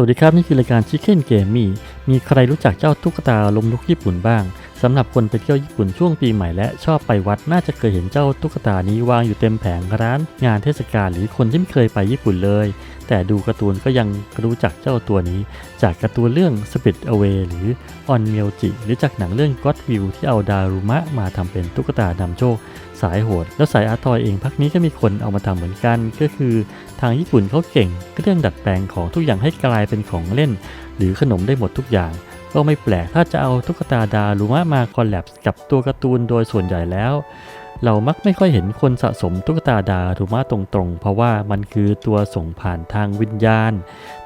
สวัสดีครับ นี่คือรายการ Chicken Game มีมีใครรู้จักเจ้าตุ๊กตาลมลุกญี่ปุ่นบ้าง สำหรับคนไปเที่ยวญี่ปุ่นช่วงปีใหม่และชอบไปวัดน่าจะเคยเห็นเจ้าตุ๊กตานี้วางอยู่เต็มแผงร้าน งานเทศกาลหรือคนที่ไม่เคยไปญี่ปุ่นเลย แต่ดูการ์ตูนก็ยังรู้จักเจ้าตัวนี้ จากการ์ตูนเรื่อง Spirit Away หรือ On m y o j i หรือจากหนังเรื่อง God Will ที่เอาดารุมะมาทำเป็นตุ๊กตานำโชค สายโหด แล้วสายอาร์ตทอยเองพักนี้ก็มีคนเอามาทำเหมือนกันก็คือ ทางญี่ปุ่นเขาเก่งเรื่องดัดแปลงของทุกอย่างให้กลายเป็นของเล่น หรือขนมได้หมดทุกอย่าง ก็ไม่แปลกถ้าจะเอาตุ๊กตาดารุมะมาคอลแลบกับตัวการ์ตูนโดยส่วนใหญ่แล้ว เรามักไม่ค่อยเห็นคนสะสมตุ๊กตาดารุมะตรงๆ เพราะว่ามันคือตัวส่งผ่านทางวิญญาณ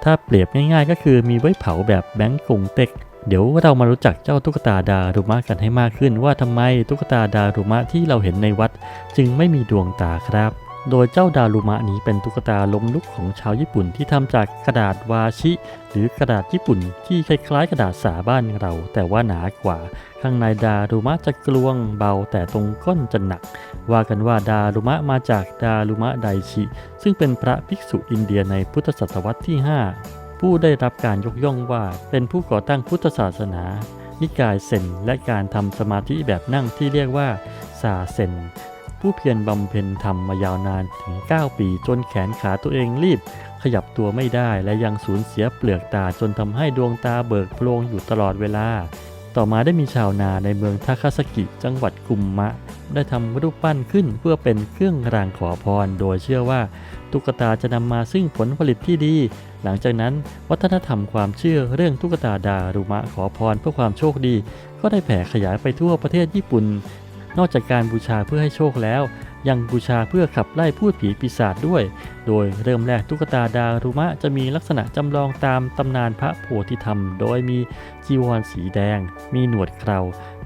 ถ้าเปรียบง่ายๆ ก็คือมีไว้เผาแบบแบงก์กงเต็กเดี๋ยวเรามารู้จักเจ้าตุ๊กตาดารุมะกันให้มากขึ้น ว่าทำไมตุ๊กตาดารุมะที่เราเห็นในวัด จึงไม่มีดวงตาครับ โดยเจ้าดารุมะนี้เป็นตุ๊กตาล้มลุกของชาวญี่ปุ่นที่ทำจากกระดาษวาชิ หรือกระดาษญี่ปุ่นที่คล้ายๆ กระดาษสาบ้านเรา แต่ว่าหนากว่า ข้างในดารุมะจะกลวงเบาแต่ตรงก้นจะหนัก ว่ากันว่าดารุมะมาจากดารุมะไดชิ ซึ่งเป็นพระภิกษุอินเดียในพุทธศตวรรษที่ 5 ผู้ได้รับการยกย่องว่าเป็นผู้ก่อตั้งพุทธศาสนานิกายเซนและการทำสมาธิแบบนั่งที่เรียกว่าซาเซน ผู้เพียรบำเพ็ญธรรมมายาวนานถึง 9 ปี จนแขนขาตัวเองรีบ ขยับตัวไม่ได้และยังสูญเสียเปลือกตาจนทำให้ดวงตาเบิกโพลงอยู่ตลอดเวลา ต่อมาได้มีชาวนาในเมืองทาคาสกิจังหวัดกุมมะ ได้ทำรูปปั้นขึ้นเพื่อเป็นเครื่องรางขอพร โดยเชื่อว่าตุ๊กตาจะนำมาซึ่งผลผลิตที่ดี หลังจากนั้นวัฒนธรรมความเชื่อเรื่องตุ๊กตาดารุมะขอพรเพื่อความโชคดี ก็ได้แผ่ขยายไปทั่วประเทศญี่ปุ่น นอกจากการบูชาเพื่อให้โชคแล้ว ยังบูชาเพื่อขับไล่พูดผีปีศาจด้วย โดยเริ่มแรกตุ๊กตาดารุมะจะมีลักษณะจำลองตามตำนานพระโพธิธรรม โดยมีจีวรสีแดง มีหนวดเครา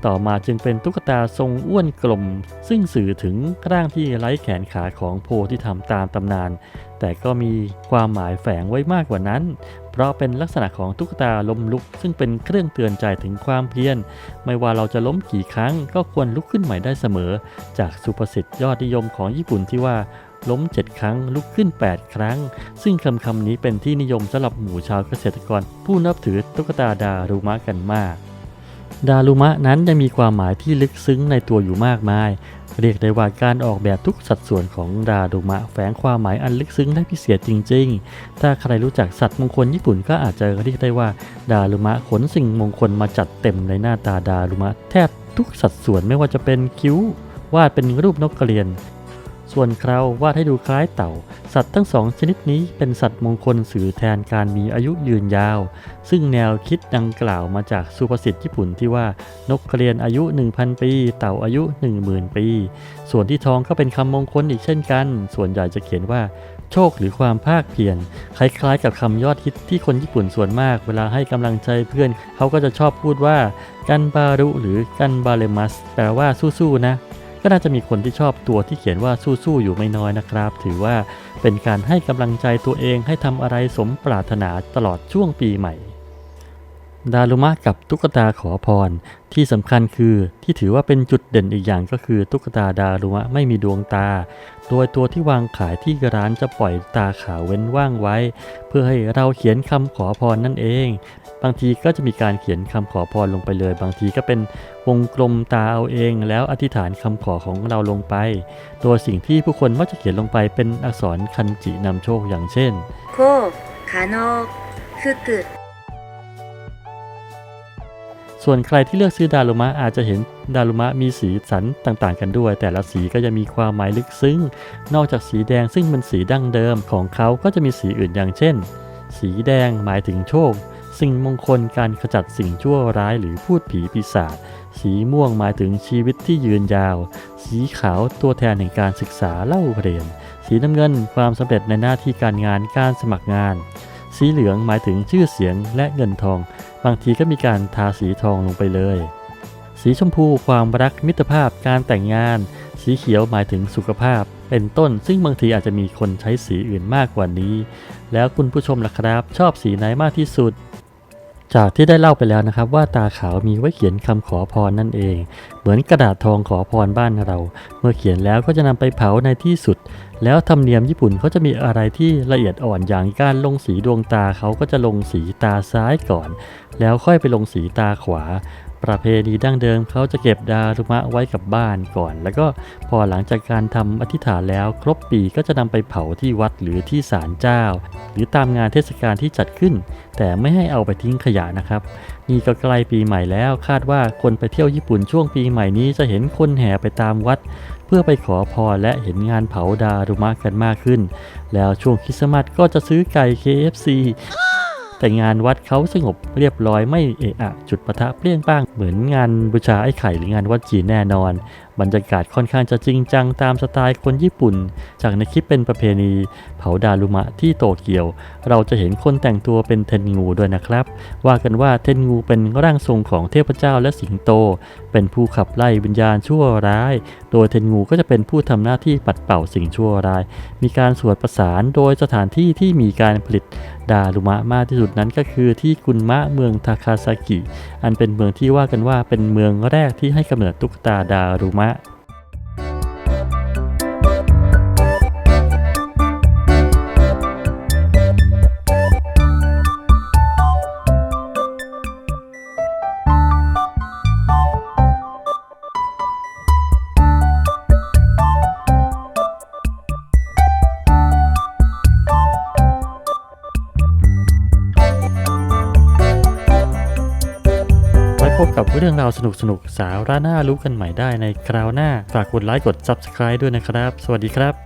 ต่อมาจึงเป็นตุ๊กตาทรงอ้วนกลม ซึ่งสื่อถึงร่างที่ไร้แขนขาของโพธิธรรมตามตำนาน แต่ก็มีความหมายแฝงไว้มากกว่านั้น เพราะเป็นลักษณะของตุ๊กตาล้มลุก ซึ่งเป็นเครื่องเตือนใจถึงความเพียรไม่ว่าเราจะล้มกี่ครั้งก็ควรลุกขึ้นใหม่ได้เสมอ จากสุภาษิตยอดนิยมของญี่ปุ่นที่ว่าล้ม 7 ครั้งลุกขึ้น 8 ครั้ง ซึ่งคำคำนี้เป็นที่นิยมสำหรับหมู่ชาวเกษตรกร ผู้นับถือตุ๊กตาดารุมะกันมาก ดารุมะนั้นยังมีความหมายที่ลึกซึ้งในตัวอยู่มากมาย เรียกได้ว่าการออกแบบทุกสัดส่วนของดารุมะแฝงความหมายอันลึกซึ้งได้พิเศษจริง ๆ ถ้าใครรู้จักสัตว์มงคลญี่ปุ่นก็อาจจะเรียกได้ว่า ดารุมะขนสิ่งมงคลมาจัดเต็มในหน้าตาดารุมะ แทบทุกสัดส่วนไม่ว่าจะเป็นคิ้ววาดเป็นรูปนกกระเรียน ส่วนเคราวาดให้ดูคล้ายเต่า สัตว์ทั้งสองชนิดนี้เป็นสัตว์มงคลสื่อแทนการมีอายุยืนยาว ซึ่งแนวคิดดังกล่าวมาจากสุภาษิตญี่ปุ่นที่ว่านกกระเรียนอายุ 1,000 ปี เต่าอายุ 10,000 ปี ส่วนที่ทองก็เป็นคำมงคลอีกเช่นกัน ส่วนใหญ่จะเขียนว่าโชคหรือความภาคเพียรคล้ายๆ กับคำยอดฮิตที่คนญี่ปุ่นส่วนมาก เวลาให้กำลังใจเพื่อน เขาก็จะชอบพูดว่ากันบารุหรือกันบาเลมัสแปลว่าสู้ๆนะ ก็น่าจะมีคนที่ชอบตัวที่เขียนว่าสู้ๆอยู่ไม่น้อยนะครับ ถือว่าเป็นการให้กำลังใจตัวเองให้ทำอะไรสมปรารถนาตลอดช่วงปีใหม่ ดารุมะกับตุ๊กตาขอพร ที่สำคัญคือที่ถือว่าเป็นจุดเด่นอีกอย่างก็คือตุ๊กตาดารุมะไม่มีดวงตา โดยตัวที่วางขายที่ร้านจะปล่อยตาขาวเว้นว่างไว้ เพื่อให้เราเขียนคำขอพรนั่นเอง บางทีก็จะมีการเขียนคำขอพรลงไปเลย บางทีก็เป็นวงกลมตาเอาเอง แล้วอธิษฐานคำขอของเราลงไปตัวสิ่งที่ผู้คนมักจะเขียนลงไปเป็นอักษรคันจินำโชคอย่างเช่นโคคาโนฟุกุ ส่วนใครที่เลือกซื้อดารุมะอาจจะเห็นดารุมะมีสีสันต่างๆ กันด้วย แต่ละสีก็จะมีความหมายลึกซึ้ง นอกจากสีแดงซึ่งเป็นสีดั้งเดิมของเขาก็จะมีสีอื่นอย่างเช่น สีแดงหมายถึงโชค สิ่งมงคลการขจัดสิ่งชั่วร้ายหรือพูดผีปีศาจสีม่วงหมายถึงชีวิตที่ยืนยาว สีขาวตัวแทนแห่งการศึกษาเล่าเรียน สีน้ำเงินความสำเร็จในหน้าที่การงานการสมัครงาน สีเหลืองหมายถึงชื่อเสียงและเงินทอง บางทีก็มีการทาสีทองลงไปเลย สีชมพูความรักมิตรภาพการแต่งงาน สีเขียวหมายถึงสุขภาพ เป็นต้น ซึ่งบางทีอาจจะมีคนใช้สีอื่นมากกว่านี้ แล้วคุณผู้ชมล่ะครับ ชอบสีไหนมากที่สุด จากที่ได้เล่าไปแล้วนะครับ ว่าตาขาวมีไว้เขียนคำขอพรนั่นเอง เหมือนกระดาษทองขอพรบ้านเรา เมื่อเขียนแล้วก็จะนำไปเผาในที่สุด แล้วธรรมเนียมญี่ปุ่นเขาจะมีอะไรที่ละเอียดอ่อนอย่างการลงสีดวงตาเขาก็จะลงสีตาซ้ายก่อน แล้วค่อยไปลงสีตาขวาประเพณีดั้งเดิมเขาจะเก็บดารุมะไว้กับบ้านก่อน แล้วก็พอหลังจากการทำอธิษฐานแล้วครบปีก็จะนำไปเผาที่วัดหรือที่ศาลเจ้า หรือตามงานเทศกาลที่จัดขึ้น แต่ไม่ให้เอาไปทิ้งขยะนะครับ นี่ก็ใกล้ปีใหม่แล้วคาดว่าคนไปเที่ยวญี่ปุ่นช่วงปีใหม่นี้จะเห็นคนแห่ไปตามวัด เพื่อไปขอพรและเห็นงานเผาดารุมะกันมากขึ้น แล้วช่วงคริสต์มาสก็จะซื้อไก่ KFC แต่งานวัดเขาสงบเรียบร้อยไม่เอะอะจุดประทะเปรี้ยงป้างเหมือนงานบูชาไอ้ไข่หรืองานวัดจีนแน่นอน บรรยากาศค่อนข้างจะจริงจังตามสไตล์คนญี่ปุ่น จากในคลิปเป็นประเพณี เผาดารุมะที่โตเกียว เราจะเห็นคนแต่งตัวเป็นเทนงูด้วยนะครับ ว่ากันว่าเทนงูเป็นร่างทรงของเทพเจ้าและสิงโต เป็นผู้ขับไล่วิญญาณชั่วร้าย โดยเทนงูก็จะเป็นผู้ทำหน้าที่ปัดเป่าสิ่งชั่วร้าย มีการสวดประสานโดยสถานที่ที่มีการผลิตดารุมะมากที่สุดนั้นก็คือที่กุนมะเมืองทาคาซากิ อันเป็นเมืองที่ว่ากันว่าเป็นเมืองแรกที่ให้กำเนิดตุ๊กตาดารุมะไพบกับเรื่องราวสนุกๆสาระน่ารู้กันใหม่ได้ในคราวหน้า ฝากกดไลค์กด Subscribe ด้วยนะครับ สวัสดีครับ